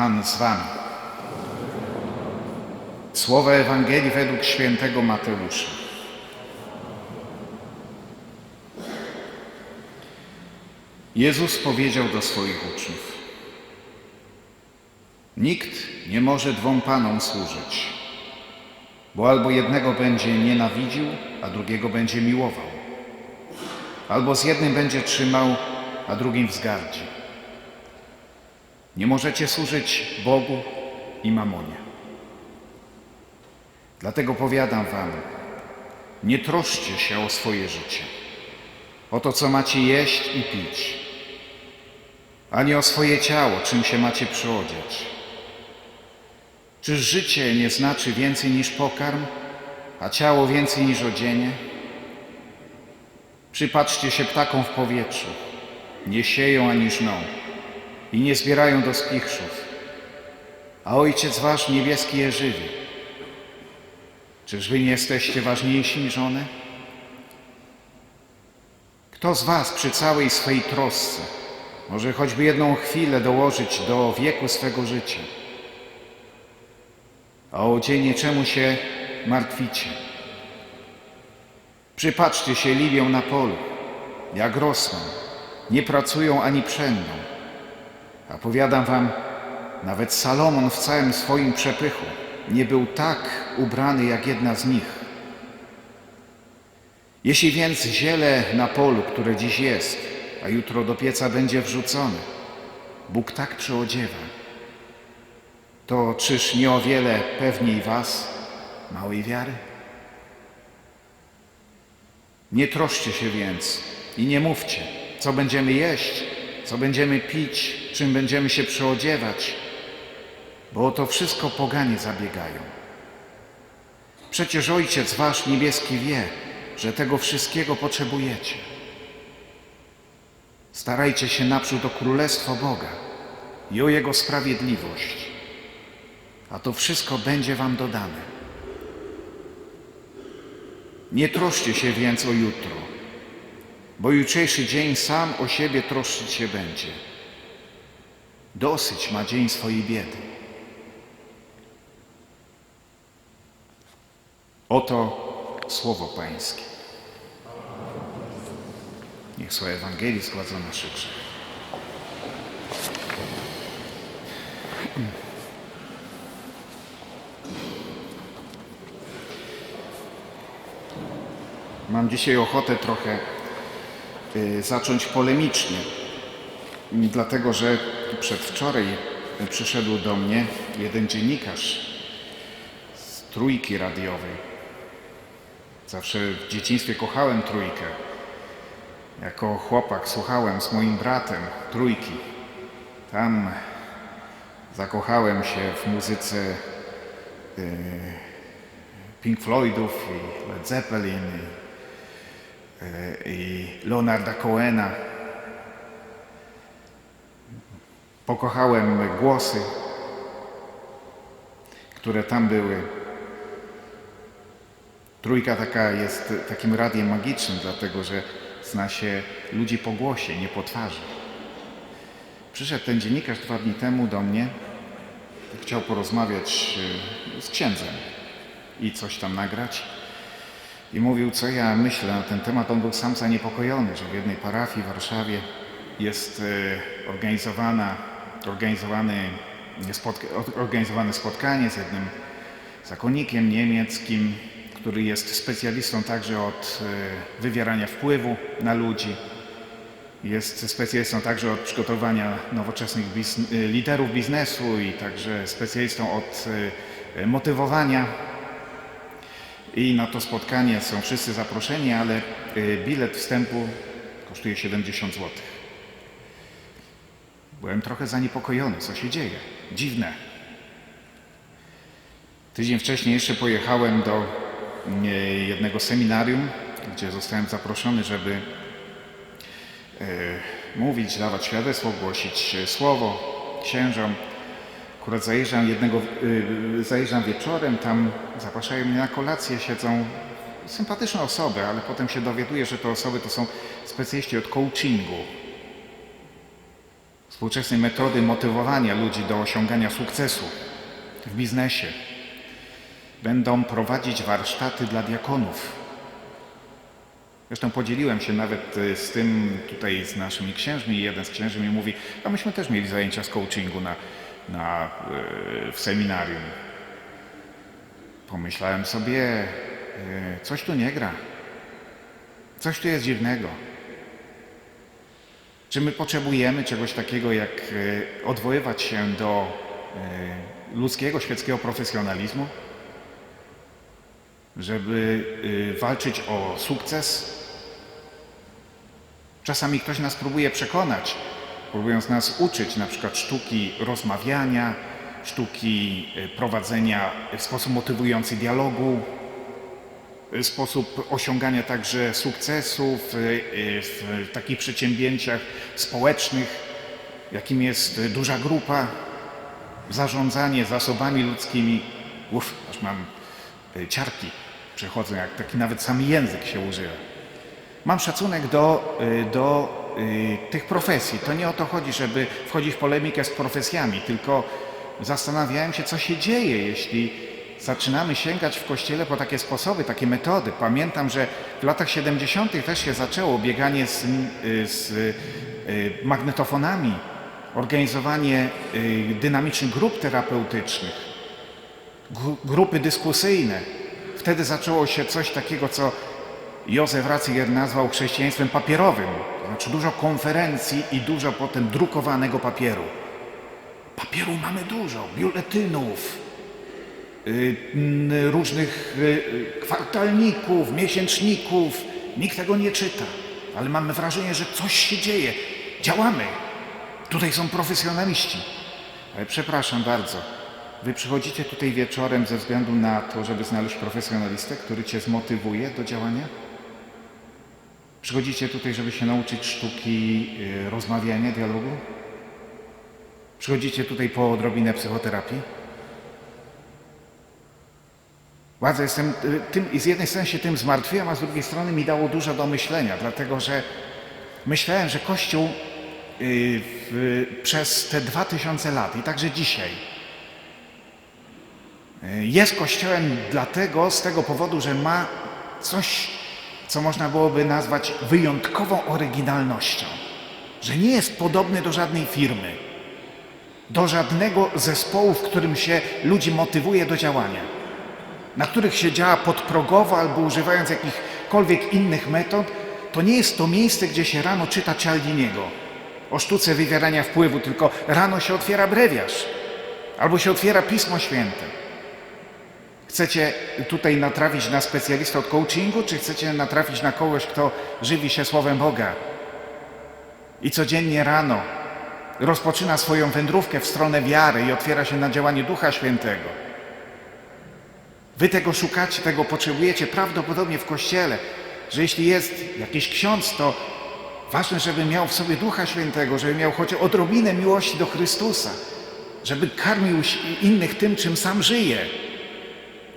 Pan z wami. Słowa Ewangelii według świętego Mateusza. Jezus powiedział do swoich uczniów: Nikt nie może dwom panom służyć, bo albo jednego będzie nienawidził, a drugiego będzie miłował, albo z jednym będzie trzymał, a drugim wzgardzi. Nie możecie służyć Bogu i mamonie. Dlatego powiadam wam, nie troszcie się o swoje życie, o to, co macie jeść i pić, ani o swoje ciało, czym się macie przyodziać. Czyż życie nie znaczy więcej niż pokarm, a ciało więcej niż odzienie? Przypatrzcie się ptakom w powietrzu. Nie sieją ani żną i nie zbierają do spichrzów. A Ojciec Wasz niebieski je żywi. Czyż Wy nie jesteście ważniejsi niż one? Kto z Was przy całej swej trosce może choćby jedną chwilę dołożyć do wieku swego życia? A o odzienie czemu się martwicie? Przypatrzcie się lilią na polu, jak rosną, nie pracują ani przędą. A powiadam wam, nawet Salomon w całym swoim przepychu nie był tak ubrany jak jedna z nich. Jeśli więc ziele na polu, które dziś jest, a jutro do pieca będzie wrzucone, Bóg tak przyodziewa, to czyż nie o wiele pewniej was, małej wiary? Nie troszcie się więc i nie mówcie, co będziemy jeść, co będziemy pić, czym będziemy się przyodziewać, bo o to wszystko poganie zabiegają. Przecież Ojciec Wasz niebieski wie, że tego wszystkiego potrzebujecie. Starajcie się naprzód o Królestwo Boga i o Jego sprawiedliwość, a to wszystko będzie Wam dodane. Nie troszcie się więc o jutro, bo jutrzejszy dzień sam o siebie troszczyć się będzie. Dosyć ma dzień swojej biedy. Oto słowo Pańskie. Niech słowa Ewangelii zgładzą nasze grzechy. Mam dzisiaj ochotę trochę zacząć polemicznie, dlatego że przedwczoraj y, przyszedł do mnie jeden dziennikarz z trójki radiowej. Zawsze w dzieciństwie kochałem trójkę. Jako chłopak słuchałem z moim bratem trójki. Tam zakochałem się w muzyce y, Pink Floydów i Led Zeppelin i, Leonarda Cohena. Pokochałem głosy, które tam były. Trójka taka jest takim radiem magicznym, dlatego że zna się ludzi po głosie, nie po twarzy. Przyszedł ten dziennikarz dwa dni temu do mnie, chciał porozmawiać y, z księdzem i coś tam nagrać. I mówił, co ja myślę na ten temat. On był sam zaniepokojony, że w jednej parafii w Warszawie jest y, organizowana, organizowany, organizowane spotkanie z jednym zakonnikiem niemieckim, który jest specjalistą także od y, wywierania wpływu na ludzi. Jest specjalistą także od przygotowania nowoczesnych bizn- y, liderów biznesu i także specjalistą od motywowania. I na to spotkanie są wszyscy zaproszeni, ale y, bilet wstępu kosztuje 70 zł. Byłem trochę zaniepokojony, co się dzieje. Dziwne. Tydzień wcześniej jeszcze pojechałem do y, jednego seminarium, gdzie zostałem zaproszony, żeby y, mówić, dawać świadectwo, głosić słowo księżom. Akurat zajeżdżam jednego, y, zajeżdżam wieczorem, tam zapraszają mnie na kolację, siedzą sympatyczne osoby, ale potem się dowiaduję, że te osoby to są specjaliści od coachingu. współczesnej metody motywowania ludzi do osiągania sukcesu w biznesie. Będą prowadzić warsztaty dla diakonów. Zresztą podzieliłem się nawet y, z tym tutaj z naszymi księżmi jeden z księży mi mówi, a myśmy też mieli zajęcia z coachingu na, na, y, w seminarium. Pomyślałem sobie, y, coś tu nie gra. Coś tu jest dziwnego. Czy my potrzebujemy czegoś takiego, jak e, odwoływać się do e, ludzkiego, świeckiego profesjonalizmu? Żeby e, walczyć o sukces? Czasami ktoś nas próbuje przekonać, próbując nas uczyć na przykład sztuki rozmawiania, sztuki e, prowadzenia w sposób motywujący dialogu, e, sposób osiągania także sukcesów e, w takich przedsięwzięciach społecznych, jakim jest duża grupa, zarządzanie zasobami ludzkimi. Uf, aż mam ciarki przechodzą, jak taki nawet sam język się używa. Mam szacunek do, do tych profesji. To nie o to chodzi, żeby wchodzić w polemikę z profesjami, tylko zastanawiałem się, co się dzieje, jeśli zaczynamy sięgać w kościele po takie sposoby, takie metody. Pamiętam, że w latach 70. też się zaczęło bieganie z, y, z y, magnetofonami, organizowanie y, dynamicznych grup terapeutycznych, gru- grupy dyskusyjne. Wtedy zaczęło się coś takiego, co Józef Ratzinger nazwał chrześcijaństwem papierowym. Znaczy dużo konferencji i dużo potem drukowanego papieru. Papieru mamy dużo, biuletynów, y, różnych y, kwartalników, miesięczników. Nikt tego nie czyta, ale mamy wrażenie, że coś się dzieje. Działamy. Tutaj są profesjonaliści. Ale przepraszam bardzo, wy przychodzicie tutaj wieczorem ze względu na to, żeby znaleźć profesjonalistę, który cię zmotywuje do działania? Przychodzicie tutaj, żeby się nauczyć sztuki y, rozmawiania, dialogu? Przychodzicie tutaj po odrobinę psychoterapii? Bardzo jestem y, tym, i z jednej strony się tym zmartwiłem, a z drugiej strony mi dało dużo do myślenia, dlatego że myślałem, że Kościół y, przez te dwa tysiące lat i także dzisiaj jest Kościołem dlatego, z tego powodu, że ma coś, co można byłoby nazwać wyjątkową oryginalnością. Że nie jest podobny do żadnej firmy, do żadnego zespołu, w którym się ludzi motywuje do działania na których się działa podprogowo albo używając jakichkolwiek innych metod, to nie jest to miejsce, gdzie się rano czyta Cialdiniego o sztuce wywierania wpływu, tylko rano się otwiera brewiarz albo się otwiera Pismo Święte. Chcecie tutaj natrafić na specjalistę od coachingu, czy chcecie natrafić na kogoś, kto żywi się Słowem Boga i codziennie rano rozpoczyna swoją wędrówkę w stronę wiary i otwiera się na działanie Ducha Świętego? Wy tego szukacie, tego potrzebujecie prawdopodobnie w kościele, że jeśli jest jakiś ksiądz, to ważne, żeby miał w sobie Ducha Świętego, żeby miał choć odrobinę miłości do Chrystusa, żeby karmił innych tym, czym sam żyje.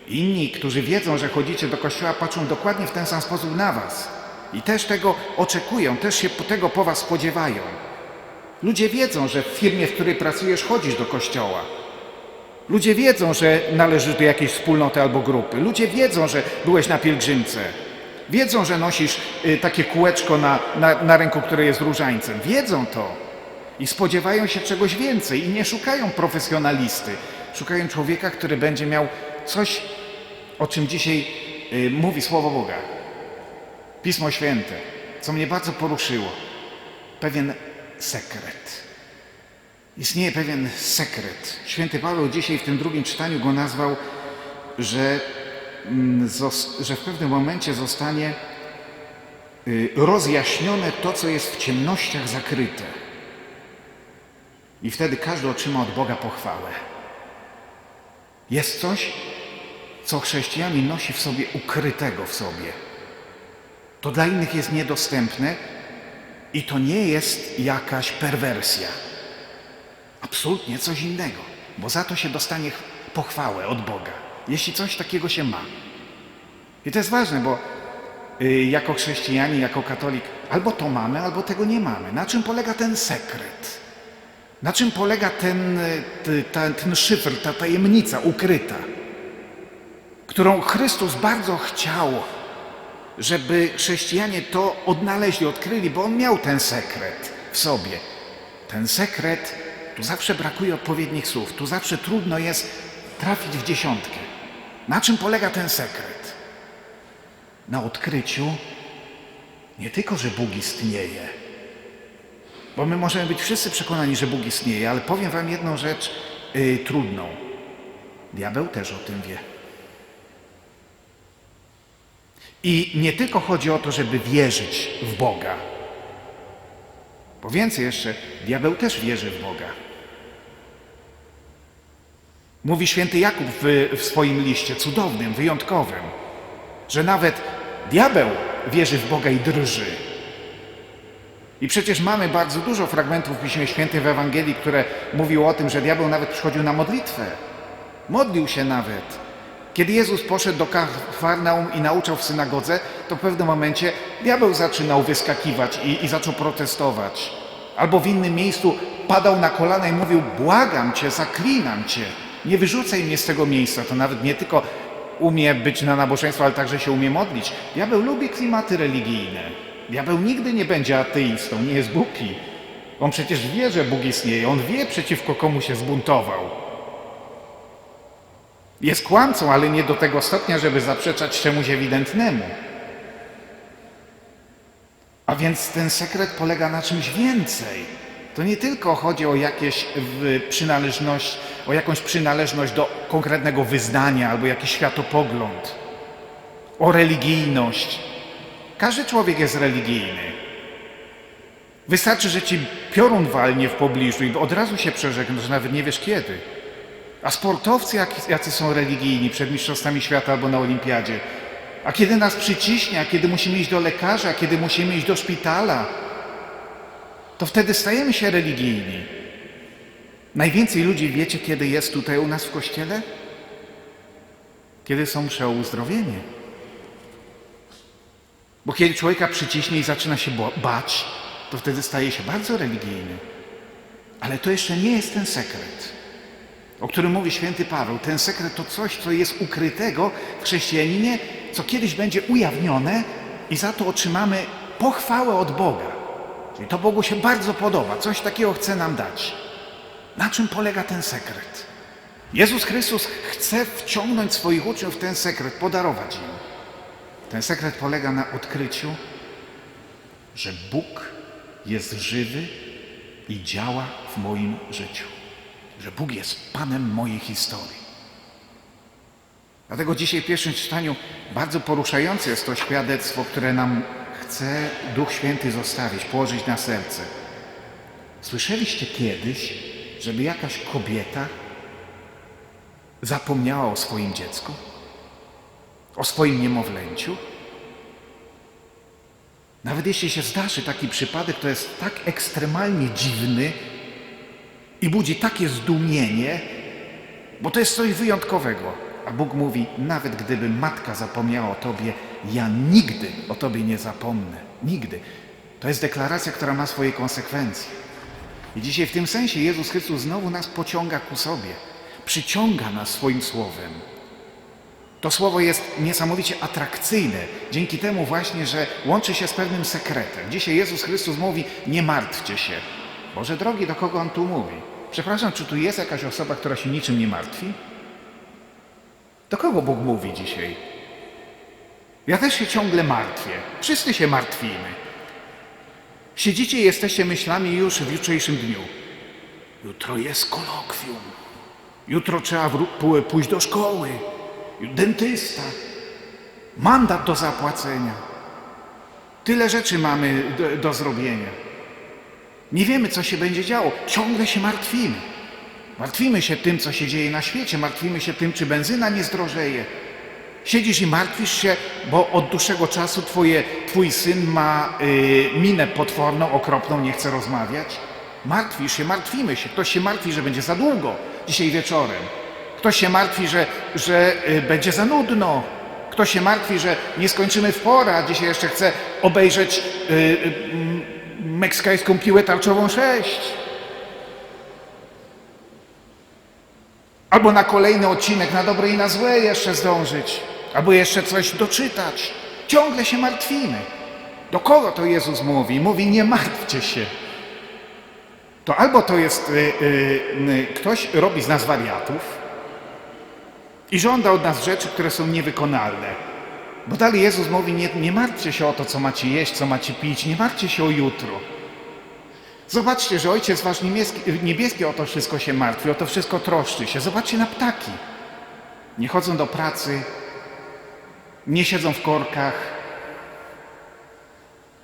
Inni, którzy wiedzą, że chodzicie do kościoła, patrzą dokładnie w ten sam sposób na was i też tego oczekują, też się tego po was spodziewają. Ludzie wiedzą, że w firmie, w której pracujesz, chodzisz do kościoła. Ludzie wiedzą, że należysz do jakiejś wspólnoty albo grupy. Ludzie wiedzą, że byłeś na pielgrzymce. Wiedzą, że nosisz y, takie kółeczko na, na, na ręku, które jest różańcem. Wiedzą to. I spodziewają się czegoś więcej. I nie szukają profesjonalisty. Szukają człowieka, który będzie miał coś, o czym dzisiaj y, mówi Słowo Boga. Pismo Święte, co mnie bardzo poruszyło. Pewien sekret. Istnieje pewien sekret. Święty Paweł dzisiaj w tym drugim czytaniu go nazwał, że, mm, że w pewnym momencie zostanie y, rozjaśnione to, co jest w ciemnościach zakryte. I wtedy każdy otrzyma od Boga pochwałę. Jest coś, co chrześcijanin nosi w sobie ukrytego w sobie. To dla innych jest niedostępne i to nie jest jakaś perwersja. Absolutnie coś innego, bo za to się dostanie pochwałę od Boga, jeśli coś takiego się ma. I to jest ważne, bo y, jako chrześcijanie, jako katolik, albo to mamy, albo tego nie mamy. Na czym polega ten sekret? Na czym polega ten, ty- ta, ten szyfr, ta tajemnica ukryta, którą Chrystus bardzo chciał, żeby chrześcijanie to odnaleźli, odkryli, bo on miał ten sekret w sobie. Ten sekret, tu zawsze brakuje odpowiednich słów, tu zawsze trudno jest trafić w dziesiątkę. Na czym polega ten sekret? Na odkryciu nie tylko, że Bóg istnieje, bo my możemy być wszyscy przekonani, że Bóg istnieje, ale powiem Wam jedną rzecz yy, trudną. Diabeł też o tym wie. I nie tylko chodzi o to, żeby wierzyć w Boga, bo więcej jeszcze, diabeł też wierzy w Boga. Mówi święty Jakub w, w swoim liście, cudownym, wyjątkowym, że nawet diabeł wierzy w Boga i drży. I przecież mamy bardzo dużo fragmentów w Piśmie Świętym w Ewangelii, które mówiły o tym, że diabeł nawet przychodził na modlitwę. Modlił się nawet. Kiedy Jezus poszedł do Kafarnaum i nauczał w synagodze, to w pewnym momencie diabeł zaczynał wyskakiwać i, i zaczął protestować. Albo w innym miejscu padał na kolana i mówił: Błagam cię, zaklinam cię, nie wyrzucaj mnie z tego miejsca. To nawet nie tylko umie być na nabożeństwo, ale także się umie modlić. Diabeł lubi klimaty religijne. Diabeł nigdy nie będzie ateistą, nie jest głupi. On przecież wie, że Bóg istnieje, on wie przeciwko komu się zbuntował. Jest kłamcą, ale nie do tego stopnia, żeby zaprzeczać czemuś ewidentnemu. A więc ten sekret polega na czymś więcej. To nie tylko chodzi o jakieś przynależność, o jakąś przynależność do konkretnego wyznania albo jakiś światopogląd, o religijność. Każdy człowiek jest religijny. Wystarczy, że ci piorun walnie w pobliżu i od razu się przeżegnasz, że nawet nie wiesz kiedy. A sportowcy jacy są religijni przed Mistrzostwami Świata albo na Olimpiadzie. A kiedy nas przyciśnie, a kiedy musimy iść do lekarza, kiedy musimy iść do szpitala, to wtedy stajemy się religijni. Najwięcej ludzi wiecie, kiedy jest tutaj u nas w kościele? Kiedy są msze o uzdrowienie. Bo kiedy człowieka przyciśnie i zaczyna się bać, to wtedy staje się bardzo religijny. Ale to jeszcze nie jest ten sekret o którym mówi święty Paweł. Ten sekret to coś, co jest ukrytego w chrześcijaninie, co kiedyś będzie ujawnione i za to otrzymamy pochwałę od Boga. Czyli to Bogu się bardzo podoba, coś takiego chce nam dać. Na czym polega ten sekret? Jezus Chrystus chce wciągnąć swoich uczniów w ten sekret, podarować im. Ten sekret polega na odkryciu, że Bóg jest żywy i działa w moim życiu że Bóg jest Panem mojej historii. Dlatego dzisiaj w pierwszym czytaniu bardzo poruszające jest to świadectwo, które nam chce Duch Święty zostawić, położyć na serce. Słyszeliście kiedyś, żeby jakaś kobieta zapomniała o swoim dziecku? O swoim niemowlęciu? Nawet jeśli się zdarzy taki przypadek, to jest tak ekstremalnie dziwny, i budzi takie zdumienie, bo to jest coś wyjątkowego. A Bóg mówi: Nawet gdyby matka zapomniała o tobie, ja nigdy o tobie nie zapomnę. Nigdy. To jest deklaracja, która ma swoje konsekwencje. I dzisiaj w tym sensie Jezus Chrystus znowu nas pociąga ku sobie, przyciąga nas swoim słowem. To słowo jest niesamowicie atrakcyjne, dzięki temu właśnie, że łączy się z pewnym sekretem. Dzisiaj Jezus Chrystus mówi: Nie martwcie się. Boże drogi, do kogo on tu mówi? Przepraszam, czy tu jest jakaś osoba, która się niczym nie martwi? Do kogo Bóg mówi dzisiaj? Ja też się ciągle martwię. Wszyscy się martwimy. Siedzicie i jesteście myślami już w jutrzejszym dniu. Jutro jest kolokwium. Jutro trzeba pójść do szkoły. Dentysta. Mandat do zapłacenia. Tyle rzeczy mamy do, do zrobienia. Nie wiemy, co się będzie działo. Ciągle się martwimy. Martwimy się tym, co się dzieje na świecie, martwimy się tym, czy benzyna nie zdrożeje. Siedzisz i martwisz się, bo od dłuższego czasu twoje, twój syn ma y, minę potworną, okropną, nie chce rozmawiać. Martwisz się, martwimy się. Ktoś się martwi, że będzie za długo dzisiaj wieczorem. Ktoś się martwi, że, że y, będzie za nudno. Ktoś się martwi, że nie skończymy w porę, a dzisiaj jeszcze chce obejrzeć y, meksykańską piłę tarczową 6. Albo na kolejny odcinek, na dobre i na złe jeszcze zdążyć. Albo jeszcze coś doczytać. Ciągle się martwimy. Do kogo to Jezus mówi? Mówi, nie martwcie się. To albo to jest, y, y, y, ktoś robi z nas wariatów i żąda od nas rzeczy, które są niewykonalne. Bo dalej Jezus mówi, nie, nie martwcie się o to, co macie jeść, co macie pić, nie martwcie się o jutro. Zobaczcie, że Ojciec Wasz niebieski, niebieski o to wszystko się martwi, o to wszystko troszczy się. Zobaczcie na ptaki. Nie chodzą do pracy, nie siedzą w korkach,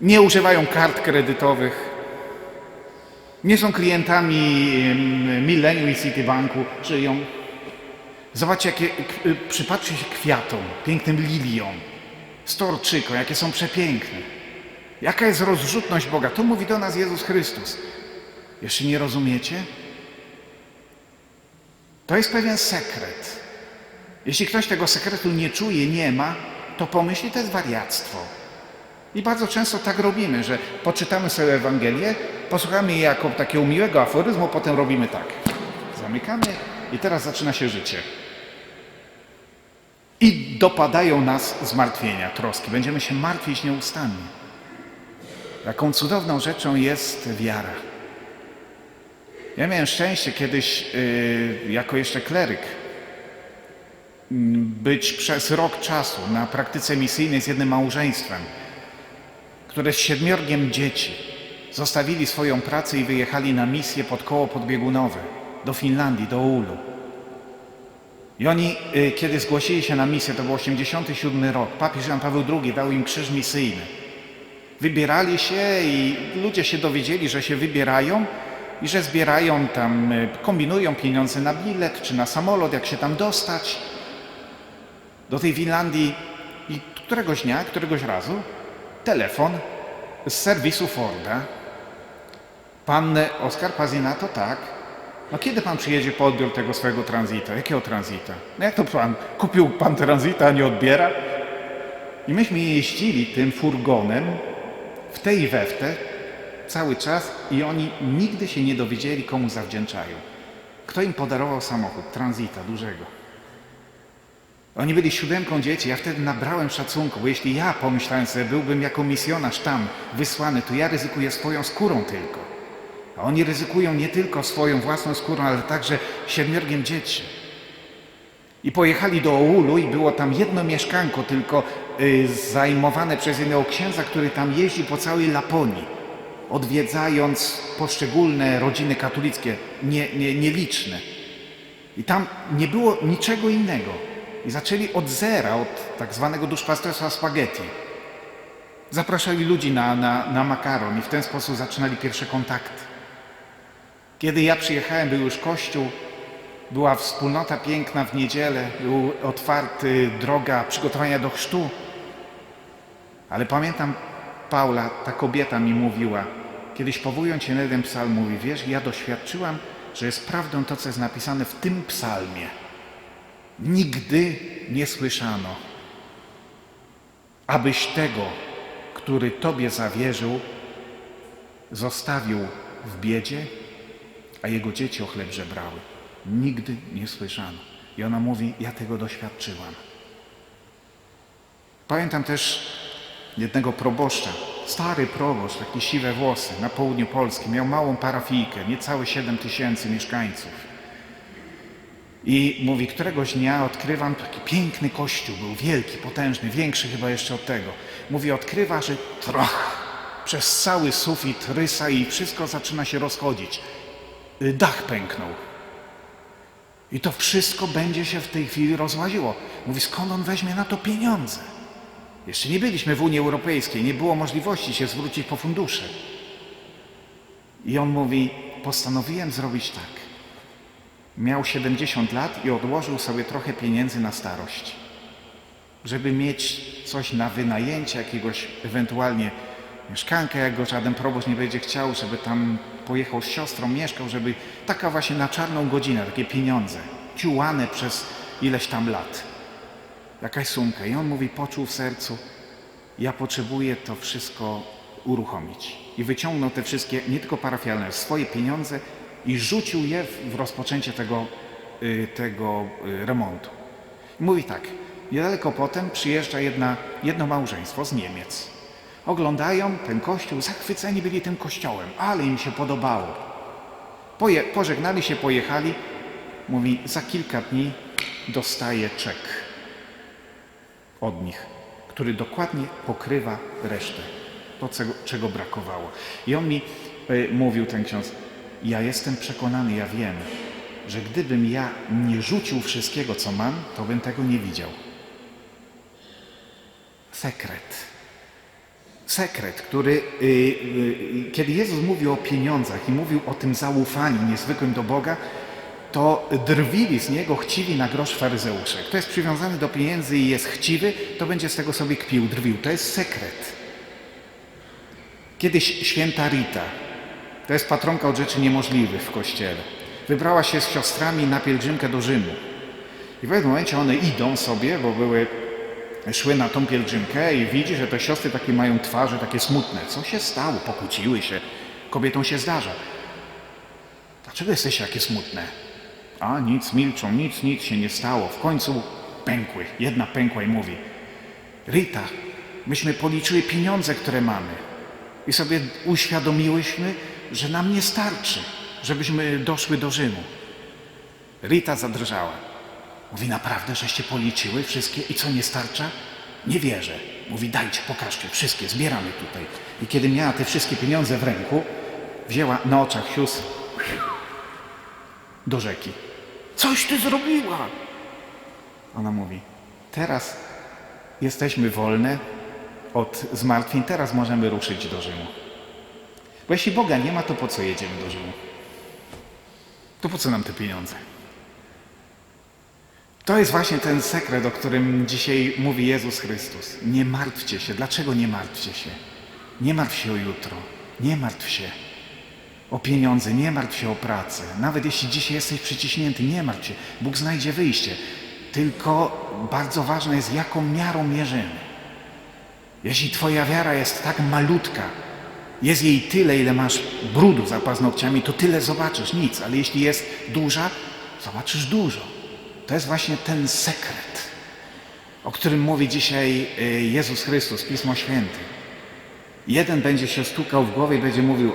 nie używają kart kredytowych, nie są klientami Millennium i Citibanku, żyją. Zobaczcie, jakie, y, przypatrzcie się kwiatom, pięknym liliom, storczykom, jakie są przepiękne. Jaka jest rozrzutność Boga? To mówi do nas Jezus Chrystus. Jeszcze nie rozumiecie? To jest pewien sekret. Jeśli ktoś tego sekretu nie czuje, nie ma, to pomyśli, to jest wariactwo. I bardzo często tak robimy, że poczytamy sobie Ewangelię, posłuchamy jej jako takiego miłego aforyzmu, potem robimy tak. Zamykamy i teraz zaczyna się życie. I dopadają nas zmartwienia, troski. Będziemy się martwić nieustannie. Jaką cudowną rzeczą jest wiara. Ja miałem szczęście kiedyś, yy, jako jeszcze kleryk, mm, być przez rok czasu na praktyce misyjnej z jednym małżeństwem, które z siedmiorgiem dzieci zostawili swoją pracę i wyjechali na misję pod koło podbiegunowe do Finlandii, do Oulu. I oni, y, kiedy zgłosili się na misję, to był 87 rok, papież Jan Paweł II dał im krzyż misyjny. Wybierali się i ludzie się dowiedzieli, że się wybierają i że zbierają tam, y, kombinują pieniądze na bilet czy na samolot, jak się tam dostać do tej Finlandii. I któregoś dnia, któregoś razu telefon z serwisu Forda. Pan Oskar Pazinato, tak. No kiedy pan przyjedzie po odbiór tego swojego tranzyta? Jakiego tranzyta? No jak to pan? Kupił pan tranzyta, a nie odbiera? I myśmy jeździli tym furgonem w tej i cały czas i oni nigdy się nie dowiedzieli, komu zawdzięczają. Kto im podarował samochód, tranzyta dużego. Oni byli siódemką dzieci, ja wtedy nabrałem szacunku, bo jeśli ja pomyślałem sobie, byłbym jako misjonarz tam wysłany, to ja ryzykuję swoją skórą tylko. A oni ryzykują nie tylko swoją własną skórą, ale także siedmiorgiem dzieci. I pojechali do Oulu i było tam jedno mieszkanko tylko y, zajmowane przez jednego księdza, który tam jeździł po całej Laponii, odwiedzając poszczególne rodziny katolickie, nie, nie, nieliczne. I tam nie było niczego innego. I zaczęli od zera, od tak zwanego duszpasterstwa spaghetti. Zapraszali ludzi na, na, na makaron i w ten sposób zaczynali pierwsze kontakty. Kiedy ja przyjechałem, był już kościół, była wspólnota piękna w niedzielę, był otwarty droga przygotowania do chrztu. Ale pamiętam Paula, ta kobieta mi mówiła, kiedyś powołując się na jeden psalm, mówi, wiesz, ja doświadczyłam, że jest prawdą to, co jest napisane w tym psalmie. Nigdy nie słyszano, abyś tego, który Tobie zawierzył, zostawił w biedzie, a jego dzieci o chleb żebrały. Nigdy nie słyszano. I ona mówi, ja tego doświadczyłam. Pamiętam też jednego proboszcza, stary proboszcz, takie siwe włosy, na południu Polski, miał małą parafijkę, niecałe 7 tysięcy mieszkańców. I mówi, któregoś dnia odkrywam taki piękny kościół, był wielki, potężny, większy chyba jeszcze od tego. Mówi, odkrywa, że troch, przez cały sufit rysa i wszystko zaczyna się rozchodzić. Y, Dach pęknął. I to wszystko będzie się w tej chwili rozłaziło. Mówi, skąd on weźmie na to pieniądze? Jeszcze nie byliśmy w Unii Europejskiej, nie było możliwości się zwrócić po fundusze. I on mówi, postanowiłem zrobić tak. Miał 70 lat i odłożył sobie trochę pieniędzy na starość, żeby mieć coś na wynajęcie jakiegoś ewentualnie mieszkankę, jak go żaden proboszcz nie będzie chciał, żeby tam pojechał z siostrą, mieszkał, żeby taka właśnie na czarną godzinę, takie pieniądze, ciułane przez ileś tam lat. Jakaś sumka. I on mówi, poczuł w sercu, ja potrzebuję to wszystko uruchomić. I wyciągnął te wszystkie, nie tylko parafialne, swoje pieniądze i rzucił je w- rozpoczęcie tego y, tego y, remontu. Mówi tak, niedaleko potem przyjeżdża jedna, jedno małżeństwo z Niemiec. Oglądają ten kościół, zachwyceni byli tym kościołem, ale im się podobało. Poje, pożegnali się, pojechali. Mówi, za kilka dni dostaje czek od nich, który dokładnie pokrywa resztę, to czego, czego brakowało. I on mi y, mówił, ten ksiądz, ja jestem przekonany, ja wiem, że gdybym ja nie rzucił wszystkiego, co mam, to bym tego nie widział. Sekret. Sekret, który, y, y, kiedy Jezus mówił o pieniądzach i mówił o tym zaufaniu niezwykłym do Boga, to drwili z niego chciwi na grosz faryzeusze. Kto jest przywiązany do pieniędzy i jest chciwy, to będzie z tego sobie kpił, drwił. To jest sekret. Kiedyś święta Rita, to jest patronka od rzeczy niemożliwych w kościele, wybrała się z siostrami na pielgrzymkę do Rzymu. I w pewnym momencie one idą sobie, bo były, szły na tą pielgrzymkę i widzi, że te siostry takie mają twarze takie smutne. Co się stało? Pokłóciły się. Kobietom się zdarza. Dlaczego jesteście takie smutne? A nic, milczą, nic, nic się nie stało. W końcu pękły. Jedna pękła i mówi: Rita, myśmy policzyły pieniądze, które mamy. I sobie uświadomiłyśmy, że nam nie starczy, żebyśmy doszły do Rzymu. Rita zadrżała. Mówi, naprawdę, żeście policzyły wszystkie i co, nie starcza? Nie wierzę. Mówi, dajcie, pokażcie, wszystkie, zbieramy tutaj. I kiedy miała te wszystkie pieniądze w ręku, wzięła na oczach sióstr do rzeki. Coś ty zrobiła! Ona mówi, teraz jesteśmy wolne od zmartwień, teraz możemy ruszyć do Rzymu. Bo jeśli Boga nie ma, to po co jedziemy do Rzymu? To po co nam te pieniądze? To jest właśnie ten sekret, o którym dzisiaj mówi Jezus Chrystus. Nie martwcie się. Dlaczego nie martwcie się? Nie martw się o jutro. Nie martw się o pieniądze, nie martw się o pracę. Nawet jeśli dzisiaj jesteś przyciśnięty, nie martw się. Bóg znajdzie wyjście. Tylko bardzo ważne jest, jaką miarą mierzymy. Jeśli Twoja wiara jest tak malutka, jest jej tyle, ile masz brudu za paznokciami, to tyle zobaczysz, nic. Ale jeśli jest duża, zobaczysz dużo. To jest właśnie ten sekret, o którym mówi dzisiaj y, Jezus Chrystus, Pismo Święte. Jeden będzie się stukał w głowie i będzie mówił,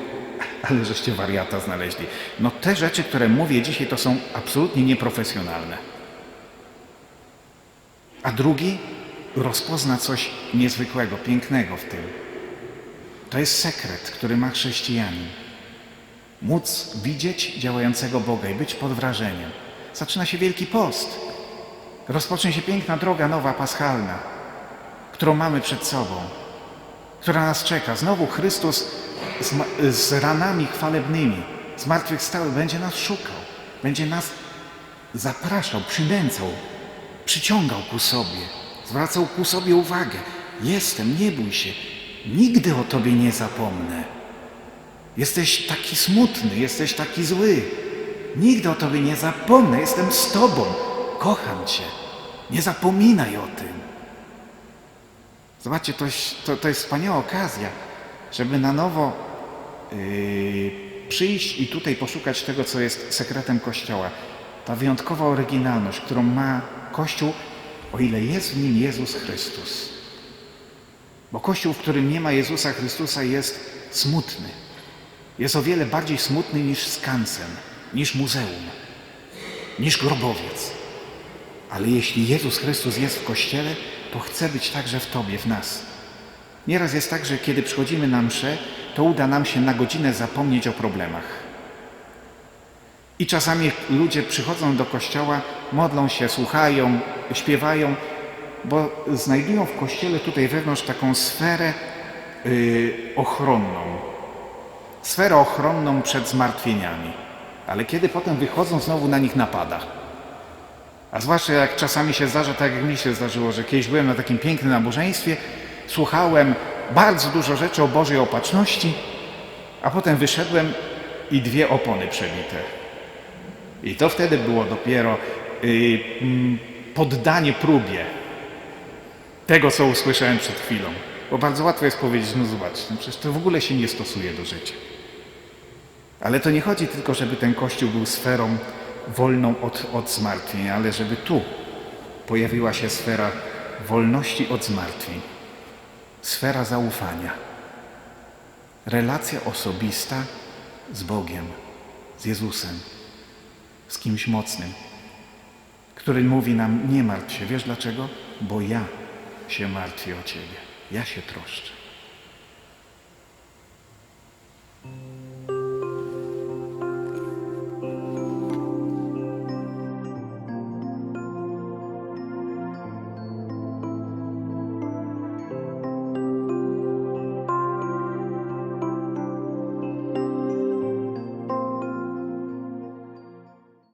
ale żeście wariata znaleźli. No te rzeczy, które mówię dzisiaj, to są absolutnie nieprofesjonalne. A drugi rozpozna coś niezwykłego, pięknego w tym. To jest sekret, który ma chrześcijanin. Móc widzieć działającego Boga i być pod wrażeniem. Zaczyna się Wielki Post. Rozpocznie się piękna droga nowa, paschalna, którą mamy przed sobą, która nas czeka. Znowu Chrystus z, z ranami chwalebnymi, zmartwychwstały, będzie nas szukał, będzie nas zapraszał, przynęcał, przyciągał ku sobie, zwracał ku sobie uwagę. Jestem, nie bój się, nigdy o Tobie nie zapomnę. Jesteś taki smutny, jesteś taki zły. Nigdy o Tobie nie zapomnę, jestem z Tobą, kocham Cię. Nie zapominaj o tym. Zobaczcie, to, to, to jest wspaniała okazja, żeby na nowo yy, przyjść i tutaj poszukać tego, co jest sekretem Kościoła. Ta wyjątkowa oryginalność, którą ma Kościół, o ile jest w nim Jezus Chrystus. Bo Kościół, w którym nie ma Jezusa Chrystusa, jest smutny. Jest o wiele bardziej smutny niż skansen, niż muzeum, niż grobowiec. Ale jeśli Jezus Chrystus jest w Kościele, to chce być także w Tobie, w nas. Nieraz jest tak, że kiedy przychodzimy na mszę, to uda nam się na godzinę zapomnieć o problemach. I czasami ludzie przychodzą do kościoła, modlą się, słuchają, śpiewają, bo znajdują w kościele tutaj wewnątrz taką sferę yy, ochronną. Sferę ochronną przed zmartwieniami. Ale kiedy potem wychodzą, znowu na nich napada. A zwłaszcza jak czasami się zdarza, tak jak mi się zdarzyło, że kiedyś byłem na takim pięknym nabożeństwie, słuchałem bardzo dużo rzeczy o Bożej opatrzności, a potem wyszedłem i dwie opony przebite. I to wtedy było dopiero y, mm, poddanie próbie tego, co usłyszałem przed chwilą. Bo bardzo łatwo jest powiedzieć, no zobacz, no przecież to w ogóle się nie stosuje do życia. Ale to nie chodzi tylko, żeby ten kościół był sferą wolną od, od zmartwień, ale żeby tu pojawiła się sfera wolności od zmartwień, sfera zaufania, relacja osobista z Bogiem, z Jezusem, z kimś mocnym, który mówi nam: Nie martw się. Wiesz dlaczego? Bo ja się martwię o Ciebie. Ja się troszczę.